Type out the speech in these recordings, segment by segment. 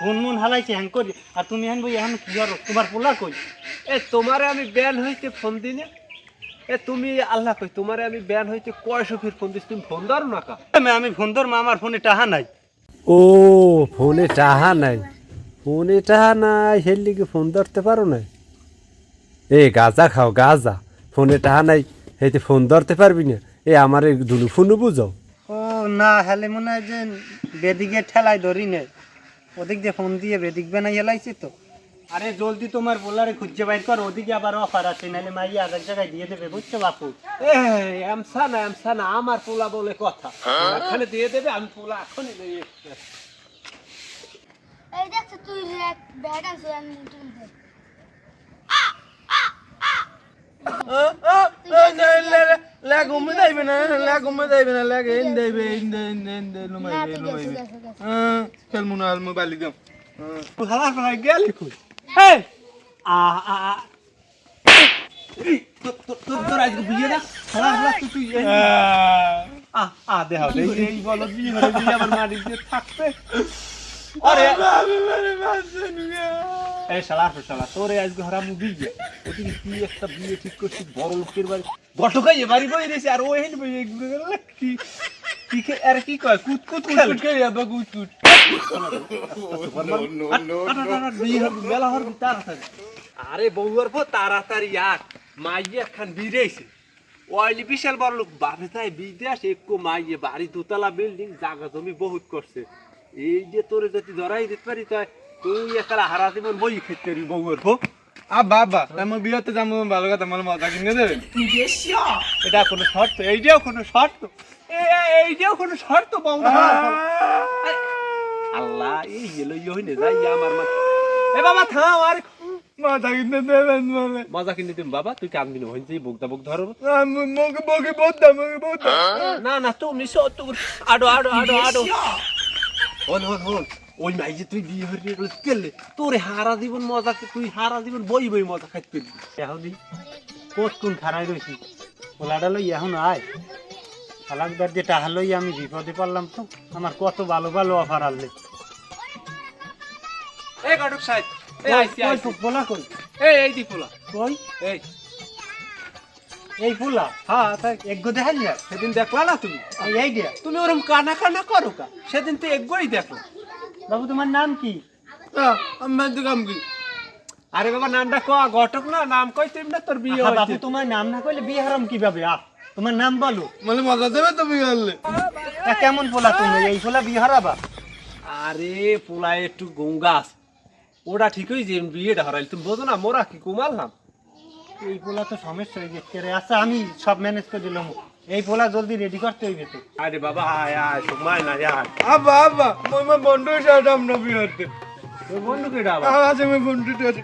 Phone মন হালাইছে hang করি আর তুমি এখন ভাই এখন কি করো তোমার পোলা কই? এ তোমারে আমি ব্যান হইতে ফোন দিনে? এ তুমি আল্লাহ কই তোমারে আমি ব্যান হইতে কয়শো ফির ফোন দিস তুমি ফোন ধরো না কা? আমি- আমি ফোন ধরবো আমার ফোনে টাহা নাই। ও ফোনে টাহা নাই। ফোনে টাহা নাই হের লিগে ফোন ধরতে পারো না এ গাজা খাও গাজা। ফোনে টাহা নাই হেতে ফোন ধরতে পারবি না। এ আমার এই দুলু ফোনও বুঝাও। ও না হেলে মনে হয় যে বেদিকে ঠেলাই ধরি নে ওদিক দিয়ে ফোন দিয়ে বেদিক বানাই হেলাইছি তো। আরে জলদি তোমার বোলারে খুঁজে বাইর কর ওদিকে আবার অফার আছে নাহলে মাই আর এক জায়গায় দিয়ে দেবে বুঝছ বাপু? এ এমসা না এমসা না আমার পোলা বলে কথা। এখানে দিয়ে দেবে আমি পোলা এখনই নিয়ে এই দেখছ তুই ব্যাগ আছে আমি তুই ল্যাগ উমে যাইবে না ল্যাগ উমে যাইবে না ল্যাগ এন দেবে এন দে এন দে এন দে লুমাইবে লুমাইবে খেলমু না আলমু বালি দাম হালা ফালা গেল কো হে আ আ তোর আজ বুঝিয়ে না হালা হালা তুই আ আ দে হাও দে এই বলো বি হলে বি আবার মাটি দিয়ে থাকবে আরে আমি মেরে বাসে নিয়ে এই শালা আসো শালা তোরে আজকে হারাম বিয়ে। ওদিকে কি একটা বিয়ে ঠিক বড় লোকের বাড়ি। গটকাই বাড়ি বই রয়েছে আর ও হেন বই কি কি খে- আরে কি কয় কুত কুত kut আরে বউয়ার পর তাড়াতাড়ি আট মাইয়ে খান বিরেছে ওয়াইলি বিশাল বড় লোক। বাপে তাই বিদেশ একটু মাইয়ে বাড়ি দুতলা বিল্ডিং জায়গা জমি বহুত করছে। এই যে তোরে যদি ধরাই দিতে পারি তাই তুই একটা হারা জীবন বই খেতে কথা মজা কিনে দেবে। এটা কোনো শর্ত এইটাও কোনো শর্ত। এ এইটাও কোনো শর্ত বউরা আল্লাহ এই গেল ইয়ে যাই আমার মা। এ বাবা থাম আর মজা কিনে দেবেন মজা। কিনে দিম বাবা তুই কান্দবি না হইছে বুকদা বুক ধরো। না না তুমি সত্য আডো আডো আডো আডো। হন হন হন ওই মাই যে তুই বিয়ে হয়ে গেলে। কেলে? তোরে হারা জীবন মজা তুই হারা জীবন বই বই মজা খাইতে পারবি এহদি কোত কোন খারাই রয়েছি পোলাটা লই এখন আয়। খালাকদার যে টাহা লই আমি বিপদে পারলাম তো আমার কত ভালো ভালো অফার আনলে। এই সাহেব এই আইসি আইসি। পোলা কই? এই এই দি পোলা। কই? এই। এই পোলা? হ্যাঁ তাই এক গো দেখাল যা সেদিন দেখলা না তুমি? এই এই দিয়া। তুমি ওরকম কানা কানা করো কা? সেদিন তো একগোই দেখো বাবু তোমার নাম কি? আমি তো কাম কি আরে বাবা নামটা ক ঘটক না নাম কই তুমি? না তোর বিয়ে বাবু তোমার নাম না কইলে বিয়ে হারাম কীভাবে? তোমার নাম বলো। মানে মজা দেবে তুমি তা কেমন পোলা তুমি? এই পোলা বিয়ে হারাবা? আরে পোলা একটু গঙ্গাস। ওটা ঠিকই যে বিয়েটা হারাইল। তুমি বোঝো না মোরা কি কুমারলাম? এই পোলা তো সমস্যা হয়ে গেছে। আচ্ছা আমি সব ম্যানেজ করে দিলাম। এই পোলা জলদি রেডি করতে হইবে তো। আরে বাবা আয় আয় সময় না আয়। আব্বা আব্বা মই মই বন্ধু সাথে আমরা বিয়াতে তোর বন্ধু কেডা আবার? আছে মই বন্ধু সাথে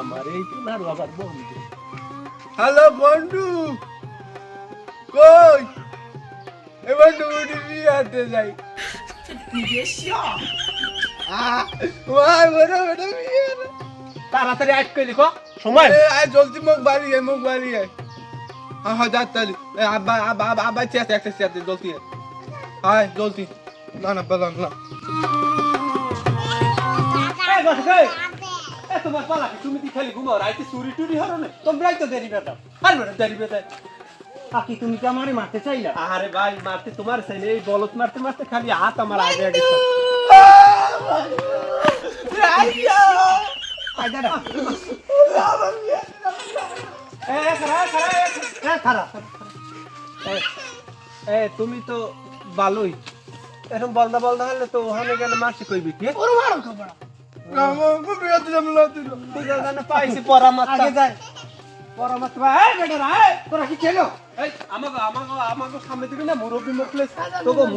আমার এই পোলার বাবার বন্ধু। হ্যালো বন্ধু। কই? এবার তুমি বিয়াতে যাই। তাড়াতাড়ি আট করে লিখো সময়। আয় জলদি মুখ বাড়ি আয় মুখ বাড়ি আয়। হ্যাঁ হ্যাঁ যা এ আব্বা আব্বা আব্বা চেতে একটা জলদি। আয় আয় জলদি। না না বললাম না। তোমার পালা? তুমি কি খালি ঘুমাও? রাইতে চুরি টুরি হরো না? তোমরাই তো দেরি বেটা আর বেটা দাঁড়ি বেটা কাকি তুমি কি আমারে মারতে চাইলা? আরে ভাই মারতে তোমার এই বলত মারতে মারতে খালি হাত আমার আগে আগে আয় দাঁড়া। এ এ, খারা খারা খারাপ এ তুমি তো ভালোই এরকম বলদা বলদা হলে তো ওখানে গেলে মাসি কইবি কি? ওর মারো খবর। পাইছি পরামর্শ। পরামর্শ ভাই বেটারা তোরা কি খেলো? আচ্ছা, আচ্ছা, আচ্ছা।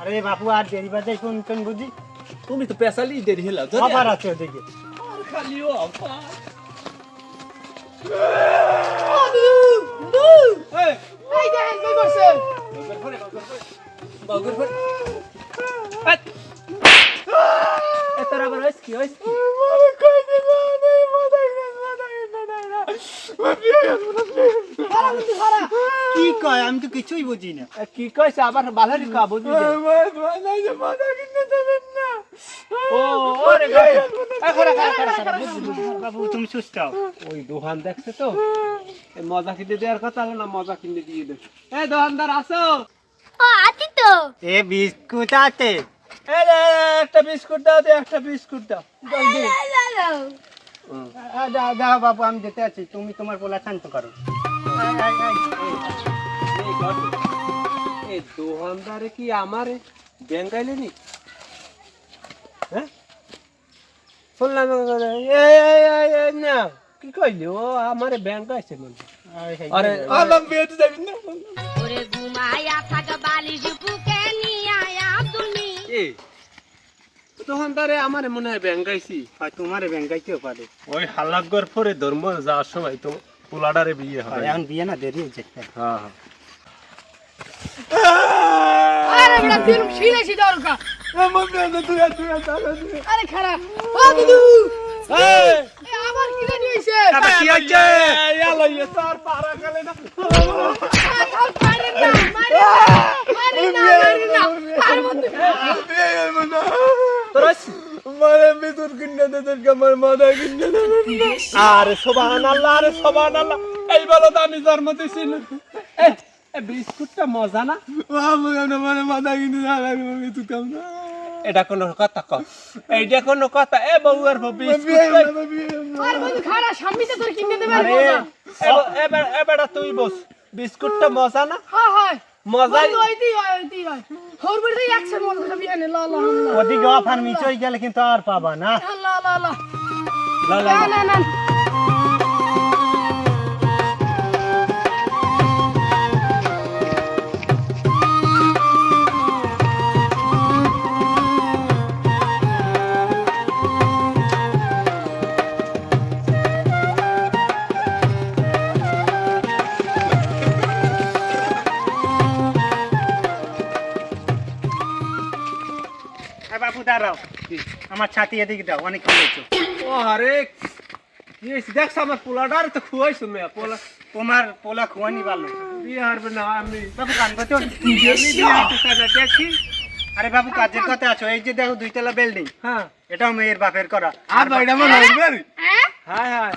আরে বাপু আর দেরি বাজাই কোন কোন বুঝি। তুমি তো পেশালি দেরি হলো আবার আছে ওদিকে। খালিও তোর আবার হয়েছে কি হয়েছে কি? কি কয়? আমি তো কিছুই বুঝি না। কি কইছে আবার কা বুঝি। ও ওরে। বাবু। তুমি সুস্থ হও। ওই দোকান দেখছে তো? মজা কিনে দেওয়ার কথা হলো না মজা কিনে দিয়ে দে। এ দোকানদার আসো। ও আতি তো এ বিস্কুট আছে একটা বিস্কুট দাও একটা বিস্কুট দাও জলদি দাও দাও বাবু আমি যেতে আছি তুমি তোমার পোলা শান্ত করো আই, আই, আই, এই। এই দোকানদারে কি আমারে ব্যাংকাইলে নি হ্যাঁ শুনলাম না কি কইলি ও আমার ব্যাংক আছে মানে আরে আমার বিয়েতে যাবি না ওরে ঘুমায়া থাক এ দোকানদারে আমারে মনে হয় ব্যাংক আইছি হয় তোমার ব্যাংকাইতেও পারে ওই হালাগর পরে ধর্ম যাওয়ার সময় তো পোলাডারে বিয়ে আর এখন বিয়ে না দেরি হয়েছে হ্যাঁ হ্যাঁ আরে বড় ফিল্ম ছিলে ছিলে দরকা আমার বিয়েতে তুই তুই তুই আরে খারাপ ও দুদু এই এ কি জানি হইছে কি হচ্ছে ইয়ালো ইয়ে স্যার পারা গেলে না মারেন না মারেন না মারেন না মারেন না আর মধ্যে বিয়ে হইব না তোর মারে ভিতর কিনে দে তোর আমার মাথা কিনে দে আরে সোবাহান আল্লাহ আরে সোবাহান আল্লাহ এই বলো তো আমি জন্ম না এই বিস্কুটটা মজা না? মানে মাথা কিনে দে আমি আমি তুই কাম না এটা কোনো কথা কর এইটা কোনো কথা। এ বউ বিস্কুট না না আর বন্ধু খারাপ সামনে তোর কিনে দেবে আরে এবার এবার তুই বস। বিস্কুটটা মজা না? হ্যাঁ হয়। ওদিকে অফার মিস হয়ে গেলে কিন্তু আর পাবা না। দাঁড়াও। আমার ছাতি এদিকে দাও অনেক খেয়েছো ও আরে দেখছ আমার পোলাডার তো খুয়াইছো মেয়া পোলা। তোমার পোলা খুয়ানি ভালো। বিয়ে হারবে না আমি বাবু কানবো তো দেখি। আরে বাবু কাজের কথা আছো। এই যে দেখো দুইতলা বিল্ডিং হ্যাঁ। এটাও মেয়ের বাপের করা। আর মনে হইবে হ্যাঁ হ্যাঁ।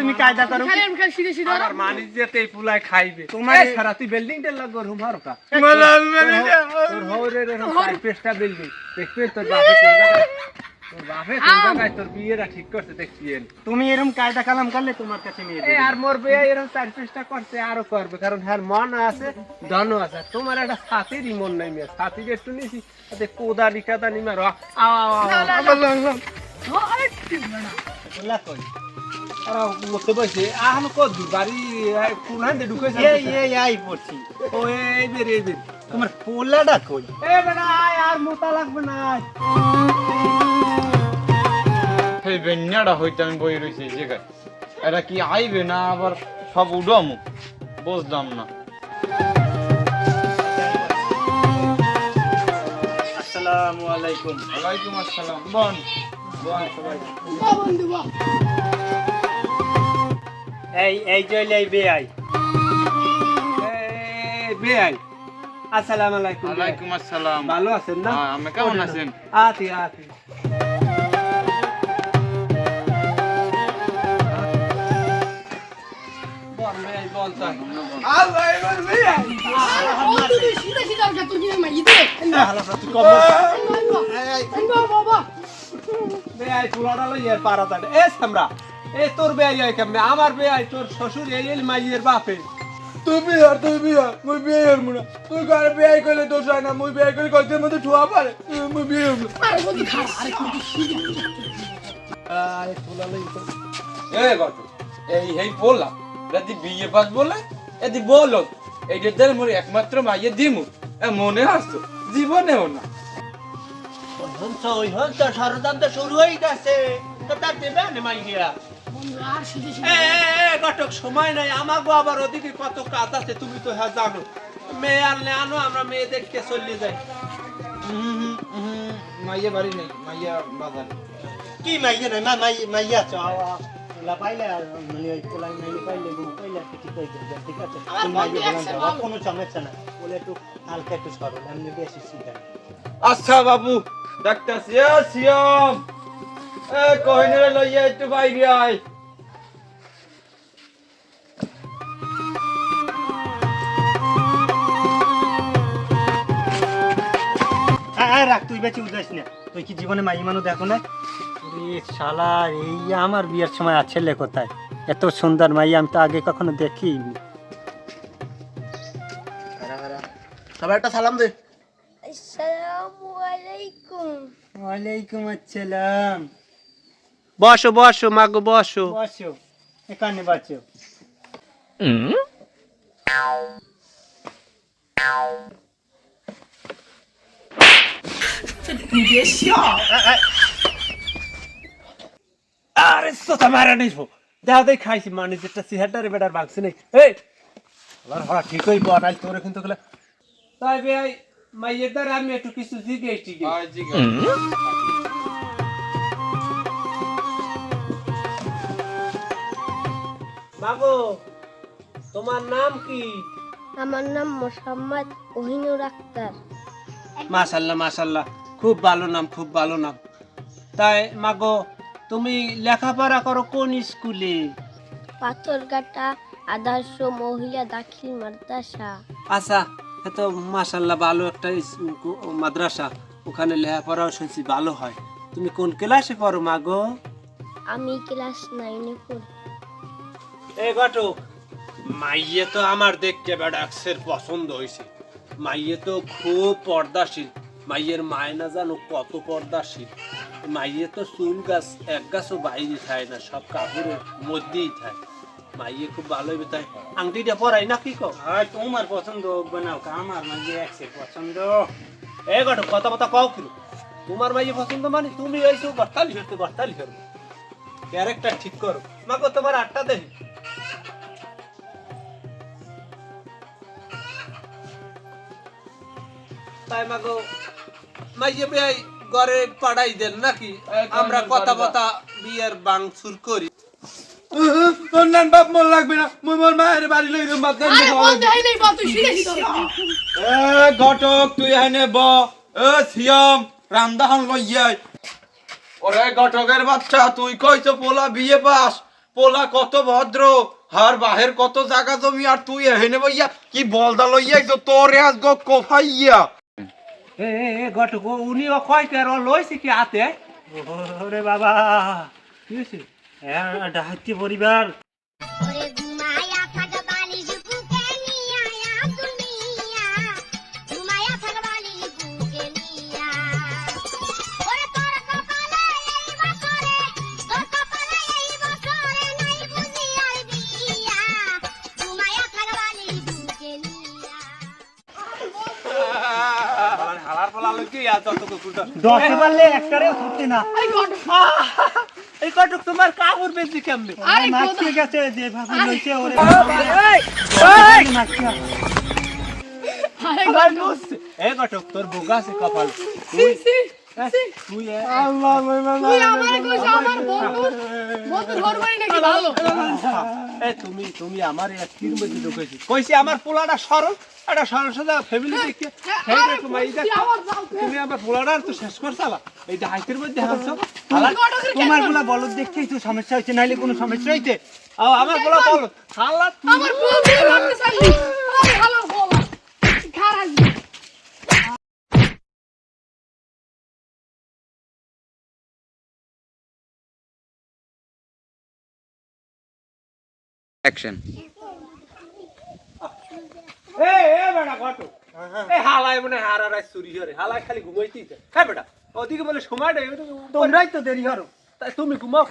তুমি কায়দা করো। খালি আমি খালি সিধে সিধে আমার মানিস যেতে এই পুলায় খাইবে। তোমার- তোমার সারা তুই বিল্ডিংটা লাগো রুম হারো কা মালা মেরে তোর হরে রে চার পেস্টা বিল্ডিং দেখবে তোর বাপে কোন জায়গায় তোর বাপে কোন জায়গায় তোর বিয়েটা ঠিক করছে দেখছি এর। তুমি এরকম কায়দা কালাম করলে তোমার কাছে মেয়ে আর মোর বিয়ে এরকম চার পেস্টা করছে আরও করবে কারণ হ্যাঁ মন আছে ধন আছে। তোমার একটা সাথীরই মন নাই মেয়ে সাথীর একটু নিছি তাতে কোদালি কাদানি মারো। তোমার পোলাটা কই এ বেটা আর মোটা লাগবে না সেই বেন্যাটা হইতে আমি বই রয়েছি জায়গায় এটা কি আইবে না আবার সব উডামু বুঝলাম না আসসালামু আলাইকুম। ওয়ালাইকুম আসসালাম। বন এই এই জইলে বেআই বেআই আসসালামু আলাইকুম ওয়ালাইকুম আসসালাম ভালো আছেন না হ্যাঁ, আমি কেমন আছেন আতি আতি বল বেআই এ সামরা এ তোর বেআই আই কেমনে? আমার বেআই তোর শ্বশুর এই এই মাইয়ের বাপে। তুই বিয়ে তুই বিয়ে মুই বিয়ে হইব না তুই কার বিয়ে কইলে দোষ হয় না? মুই বিয়ে কইলে কইতে মধ্যে ঠুয়া পারে। মুই বিয়ে হইব আরে বন্ধু খারাপ আরে আরে পুলা লই তো এ বাটু এই হেই বিয়ে পাস বলে এদি বলো এই যে মোর একমাত্র মাইয়ে দিমু। এ মনে আসতো জীবনেও না। ওই হংস ওই হংস ষড়যন্ত্র শুরু হয়ে গেছে। তো তার দেবে না এ, এ, ঘটক সময় নাই। আমাগো আবার ওদিকে কত কাজ আছে তুমি তো হ্যাঁ জানো। মেয়ে আনলে আনো আমরা মেয়ে দেখতে চলে যাই। মাইয়া বাড়ি নেই মাইয়া বাজার। কি মাইয়া নাই মাই মাইয়া আছে। পাইলে মানে ওই পোলাই মাইয়া পাইলে গো পাইলে আর ঠিক হয়ে ঠিক আছে? মাইয়া বলান। কোনো সমস্যা না বলে একটু হালকা একটু সরল এমনি বেশি আচ্ছা বাবু এ কহিনুরে লইয়া একটু বাইরে আয়। রাখ তুই বেঁচে উদাস না। তুই কি জীবনে মাই মানুষ দেখো না? রে শালা এই আমার বিয়ের সময় আছে লে কোথায়? এত সুন্দর মাই আমি তো আগে কখনো দেখিনি। সবাই একটা সালাম দে। ওয়ালাইকুম আসসালাম। বসো বসো মাগো বসো। বসো এখানে বসো। আরে সোতা মারা নিস দেখ দেখ খাইছি মানে যেটা সিহাটারে বেটার বাংছে নেই। এই আবার হরা ঠিক হই বড় তোরে কিন্তু তাই ভাই মাইয়ের দ্বারা আমি একটু কিছু জিজ্ঞেস মাগো তোমার নাম কি? আমার নাম মোহাম্মদ কোহিনুর আক্তার। মাশাল্লাহ মাশাল্লাহ খুব ভালো নাম খুব ভালো নাম। তাই মাগো তুমি লেখাপড়া করো কোন স্কুলে? পাথরঘাটা আদর্শ মহিলা দাখিল মাদ্রাসা। আচ্ছা তো মাশাল্লাহ ভালো একটা মাদ্রাসা। ওখানে লেখাপড়াও শুনছি ভালো হয়। তুমি কোন ক্লাসে পড়ো মাগো আমি ক্লাস নাইনে পড়ি। এই ঘটক মাইয়ে তো আমার দেখতে বেড়াক্সের পছন্দ হয়েছে মাইয়ে তো খুব পর্দাশীল। মাইয়ের মায়না জানো কত পর্দাশীল। মাইয়ে তো চুল গাছ এক গাছও বাইরে থাকে না সব কাপড়ের মধ্যেই থাকে মাইয়ে খুব ভালো হবে তাই আংটিটা পরাই না কি কো তোমার পছন্দ বানাও আমার মাঝে একসে পছন্দ। এই ঘটক কথা কথা কও কিরু তোমার মাইয়ে পছন্দ মানে তুমি এইসব গর্তালি হতে গর্তালি করো ক্যারেক্টার ঠিক করো। মাগো তোমার আটটা দেখি তাই মাগো মাইয়ে ভাই ঘরে পাড়াই দেন নাকি? আমরা কথা কথা বিয়ের বাংসুর করি। তোর বাপ মোর লাগবে না। মুই মোর মায়ের বাড়ি লই বন্ধু বল এ ঘটক তুই আইনে ব। এ সিয়াম রামদাহন লইয়াই ওরে ঘটকের বাচ্চা তুই কইছো পোলা বিয়ে পাস। পোলা কত ভদ্র হার বাহের কত জায়গা জমি আর তুই এহেনে বইয়া কি বলদা লইয়াইছো তোরে আজ গো কোফাইয়া। এ ঘটক উনি ও কয় কেন লইছে কি হাতে? ওরে বাবা। কি হয়েছে হ্যাঁ ডাহাতি পরিবার। দশে পারলে একটারেও ছুটতে না। এই কটক তোমার কাপড় বেশি কেমনে? মাছিয়ে গেছে যে ভাবে লইছে ওরে। তোর বোকা আছে কপাল। আমার পোলাটা সরল একটা সরল ফ্যামিলি দেখে সেই দেখো তুমি আমার পোলাটা তো শেষ করছালা এই মধ্যে হাসছো তোমারগুলা বলদ দেখতেই তো সমস্যা হচ্ছে নাইলে কোনো সমস্যা হইতে আও, আমার পোলা বলো। হালা আমার বউ দিয়ে ভাবতে চাইলি আরে ভালো বল খারাপ এ এ বেটা হালাই মনে হারা রাত চুরি করে হালাই খালি ঘুমাইতেই থাকে। হ্যাঁ বেটা ওদিকে বলে সময় তোমরাই তো দেরি করো তাই তুমি ঘুমাও।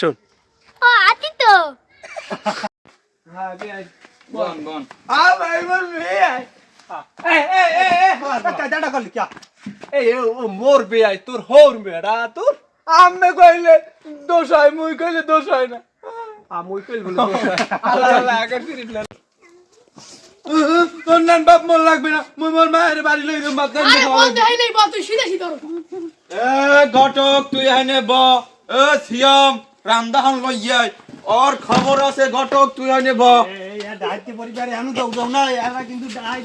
শোন ও আতি তো। হ্যাঁ বন বন ভাই মোর করলি কি এ, ও মোর বেয়াই তোর হোর মেয়েরা তোর? আমি কইলে দোষ হয় মুই কইলে দোষ হয় না। আমি কইলে বলে দোষ আল্লাহ আগে ফিরিস তোর নান বাপ মোর লাগবে না। মুই মোর মায়ের বাড়ি লই যাম বাদ আরে বলতে নাই বল তুই সিধা সিধা এ ঘটক তুই এনে ব। এ সিয়াম রান্দা হন লইয়াই ওর খবর আছে ঘটক তুই এনে ব। এই দায়িত্ব পরিবারে আমি যাও যাও না এরা কিন্তু দায়